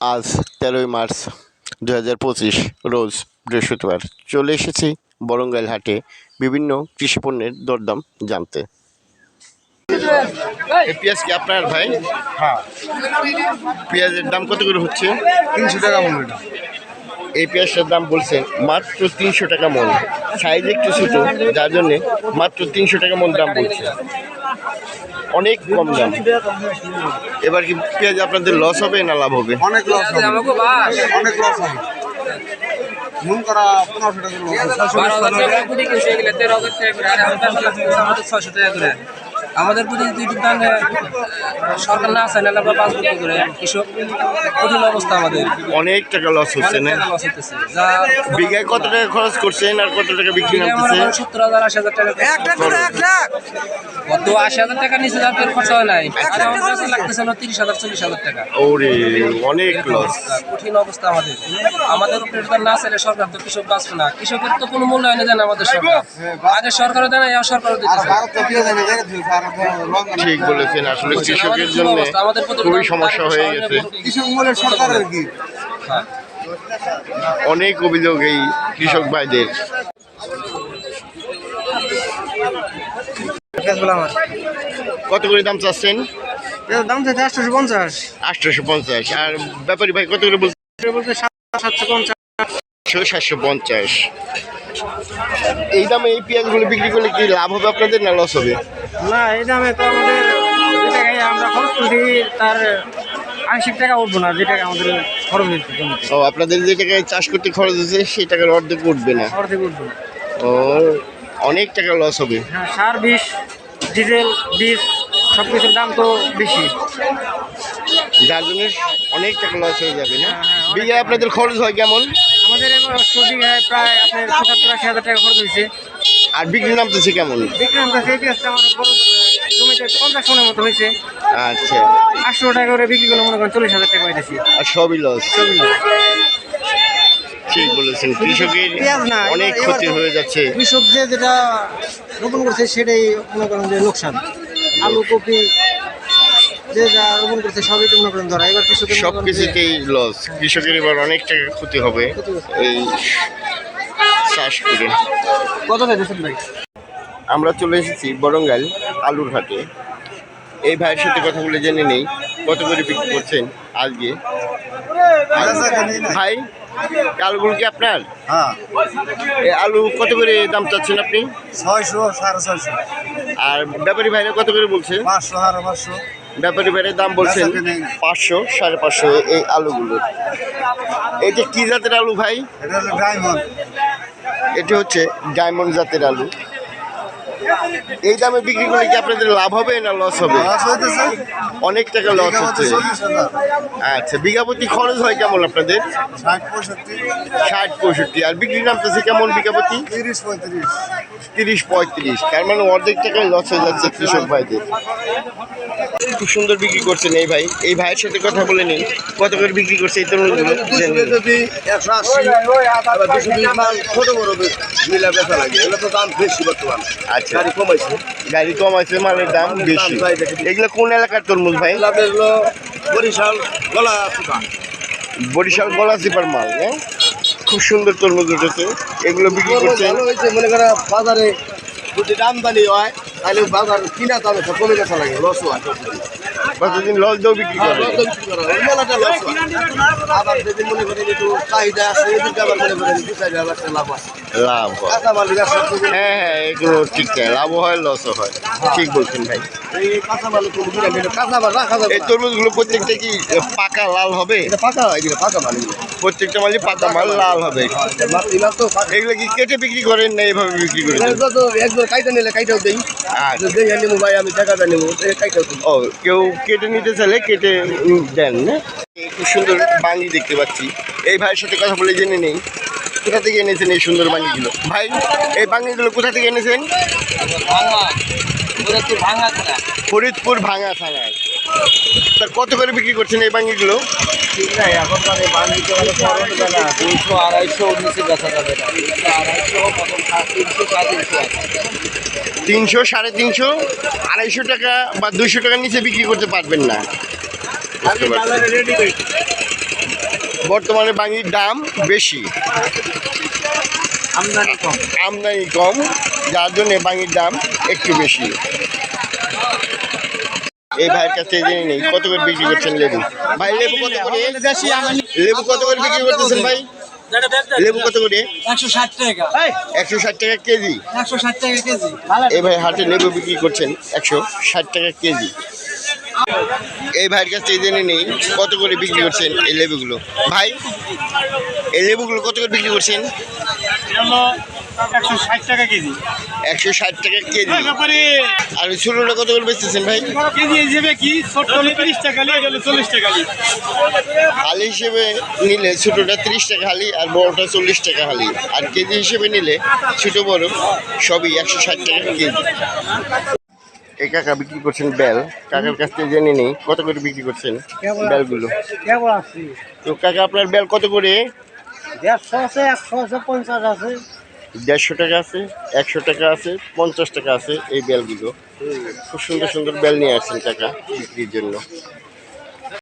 আজ তেরোই মার্চ দু হাজার পঁচিশ রোজ বৃহস্পতিবার। চলে এসেছি বরঙ্গাইল হাটে বিভিন্ন কৃষি পণ্যের দরদাম জানতে। এই পেঁয়াজ কি আপনার ভাই? হ্যাঁ। পেঁয়াজের দাম কত করে হচ্ছে? তিনশো টাকা মূল্য এটা। এই পেঁয়াজটার দাম বলছেন মাত্র তিনশো টাকা মন। সাইজ একটু ছোটো যার জন্যে মাত্র তিনশো টাকা মন দাম বলছে। অনেক কম দাম। এবার কি পেঁয়াজ আপনাদের লস হবে না লাভ হবে? অনেক লস হবে। অনেক লস হবে। মন করা পনেরোশো টাকা লস করে। আমাদের প্রতি দুই দাম সরকার না আছে নাহলে আমরা পাঁচ বিক্রি করে? কৃষক কঠিন অবস্থা আমাদের। অনেক টাকা লস হচ্ছে না? যা বিঘায় কত টাকা খরচ করছেন আর কত টাকা বিক্রি নামতেছে সত্তর হাজার আশি হাজার টাকা কত আশি হাজার টাকা নিচে যাদের খরচা হয় নাই। লাগতেছে না তিরিশ হাজার চল্লিশ হাজার টাকা। ওরে অনেক লস কঠিন অবস্থা আমাদের। আমাদের উপরে না ছেড়ে সরকার তো কৃষক বাঁচবে না। কৃষকের তো কোনো মূল্যায়ন দেয় না আমাদের সরকার। আগে সরকারও দেয় না এখন সরকারও আর ঠিক বলেছেন আসলে কৃষকের জন্য খুবই সমস্যা হয়ে গেছে। সরকারের কি? হ্যাঁ। অনেক অভিযোগ এই কৃষক ভাইদের। কত করে দাম চাচ্ছেন? দাম চাইছে আটশোশো পঞ্চাশ। আটশোশো পঞ্চাশ। আর ব্যাপারী ভাই কত করে বলছে সাতশো পঞ্চাশ। সাতশো পঞ্চাশ। এই দামে এই পেঁয়াজগুলো বিক্রি করলে কি লাভ হবে আপনাদের না লস হবে? না এই দামে তো আমাদের যে টাকায় আমরা খরচ করছি তার আংশিক টাকা উঠবো না যে টাকা আমাদের খরচ জমিতে। ও আপনাদের যে টাকায় চাষ করতে খরচ হচ্ছে সেই টাকার অর্ধেক উঠবে না। অর্ধেক উঠবো না। ও অনেক টাকা লস হবে। হ্যাঁ সার বিষ ডিজেল বীজ সব কিছুর দাম তো বেশি। যার জন্য অনেক টাকা লস হয়ে যাবে না। হ্যাঁ, হ্যাঁ, বিঘায় আপনাদের খরচ হয় কেমন? আমাদের এবার বিঘায় প্রায় আপনার পঁচাত্তর আশি হাজার টাকা খরচ হয়েছে। আর বিক্রি নামতেছে কেমন? বিক্রম কাছে এই পেঁয়াজটা আমার বড় জমিতে পঞ্চাশ মনের মতো হয়েছে। আচ্ছা। আটশো টাকা করে বিক্রি করলে মনে করেন চল্লিশ হাজার টাকা পাইতেছি। আর সবই লস ছবি না। ঠিক বলেছেন কৃষকের অনেক ক্ষতি হয়ে যাচ্ছে। কৃষক যেটা রোপণ করছে সেটাই মনে করেন যে লোকসান। আলু কপি যে যা রোপণ করছে সবই তো মনে করেন ধরা। এবার কৃষকের সব কিছুতেই লস কৃষকের এবার অনেক টাকা ক্ষতি হবে। এই চাষ করে। কত চাইতেছেন ভাই? আমরা চলে এসেছি বরঙ্গাইল আলুর হাটে। এই ভাইয়ের সাথে কথা বলে জেনে নেই কত করে বিক্রি করছেন আজকে? ভাই আলুগুলো কি আপনার? হ্যাঁ। এই আলু কত করে দাম চাচ্ছেন আপনি? ছয়শো সাড়ে ছয়শো। আর ব্যাপারী ভাইরা কত করে বলছে? পাঁচশো সাড়ে পাঁচশো। ব্যাপারী ভাইয়ের দাম বলছেন পাঁচশো সাড়ে পাঁচশো এই আলুগুলোর এটা কি জাতের আলু ভাই? এটা ডায়মন্ড। এটি হচ্ছে ডায়মন্ড জাতের আলু। এই দামে বিক্রি করলে কি আপনাদের লাভ হবে না লস হবে? অনেক টাকা লস হচ্ছে। আচ্ছা বিঘাপতি খরচ হয় কেমন আপনাদের? ষাট পঁয়ষট্টি। ষাট পঁয়ষট্টি। আর বিক্রি নামতেছে কেমন বিঘাপতি? তিরিশ পঁয়ত্রিশ। তিরিশ পঁয়ত্রিশ। তার মানে অর্ধেক টাকায় লস হয়ে যাচ্ছে কৃষক ভাইদের। খুব সুন্দর বিক্রি করছেন এই ভাই। এই ভাইয়ের সাথে কথা বলে নিন। কত করে বিক্রি করছে এই তরুণগুলো যদি একশো আশি দুশো বিশ মাল ছোট বড় মিলা বেচা লাগে। এগুলো তো দাম বেশি বর্তমান। আচ্ছা। গাড়ি কমাইছে। গাড়ি কম আছে মালের দাম বেশি। এগুলো কোন এলাকার তরমুজ ভাই? বরিশাল গলা বরিশাল গলা চিপার মাল হ্যাঁ? খুব সুন্দর তরমুজ উঠেছে। এগুলো বিক্রি হয়েছে মনে করে বাজারে যদি আমদানি হয় তাহলে বাজার কিনা দামে তো কমে বেচা লাগে লস হয় কতদিন লস দিয়েও বিক্রি করে হয়, মেলাটা লস হয়। আবার যদি মনে করেন একটু চাহিদা আছে এদিকে আবার মনে করেন দু চার হাজার লাভ আছে লাভ হয়। হ্যাঁ হ্যাঁ এগুলো ঠিক লাভও হয় লসও হয়। ঠিক বলছেন ভাই। এই তরমুজগুলো প্রত্যেকটা কি পাকা। লাল হবে? এটা পাকা পাকা মাল। প্রত্যেকটা মালই পাকা মাল লাল হবে। মাল- এগুলো তো এগুলো কি কেটে বিক্রি করেন না এভাবে বিক্রি করেন? একবার কাইটা নিলে কাইটাও দেই। আচ্ছা। দেখে নেব ভাই আমি টাকাটা নেব এই কাইটাও ও কেউ কেটে নিতে চাইলে কেটে দেন না? খুব সুন্দর বাঙি দেখতে পাচ্ছি। এই ভাইয়ের সাথে কথা বলে জেনে নেই। কোথা থেকে এনেছেন এই সুন্দর বাঙিগুলো ভাই এই বাঙিগুলো কোথা থেকে এনেছেন? ফরিদপুর ভাঙা থানা। থানায় তা কত করে বিক্রি করছেন এই আড়াইশো বেচা যাবে। কখন তিনশো সাড়ে তিনশো আড়াইশো টাকা বা দুইশো টাকার নিচে বিক্রি করতে পারবেন না। বর্তমানে বাঙির দাম বেশি। আমদানি কম। আমদানি কম যার জন্য বাঙির দাম একটু বেশি। এই ভাইয়ের কাছে জেনে নেই কত করে বিক্রি করছেন লেবু? ভাই লেবু কত করে? লেবু কত করে বিক্রি করতেছেন ভাই? লেবু কত করে? একশো ষাট টাকা একশো ষাট টাকা কেজি। একশো ষাট টাকা কেজি। এই ভাই হাটে লেবু বিক্রি করছেন একশো ষাট টাকা কেজি। এই ভাইয়ের কাছ থেকে জেনে নেই কত করে বিক্রি করছেন এই লেবুগুলো। ভাই, এই লেবুগুলো কত করে বিক্রি করছেন? একশো ষাট টাকা কেজি। আর ছোটোটা কত করে বেচতেছেন ভাই? কেজি হিসেবে কি হালি হিসেবে নিলে ছোটোটা তিরিশ টাকা হালি আর বড়টা চল্লিশ টাকা হালি আর কেজি হিসেবে নিলে ছোটো বড় সবই একশো ষাট টাকা কেজি। এই কাকা বিক্রি করছেন বেল। কাকার কাছ থেকে জেনে নেই কত করে বিক্রি করছেন বেলগুলো? তো কাকা আপনার বেল কত করে? দেড়শো আছে একশো আছে পঞ্চাশ আছে। দেড়শো টাকা আছে একশো টাকা আছে পঞ্চাশ টাকা আছে এই বেলগুলো। খুব সুন্দর সুন্দর বেল নিয়ে আসছেন কাকা বিক্রির জন্য।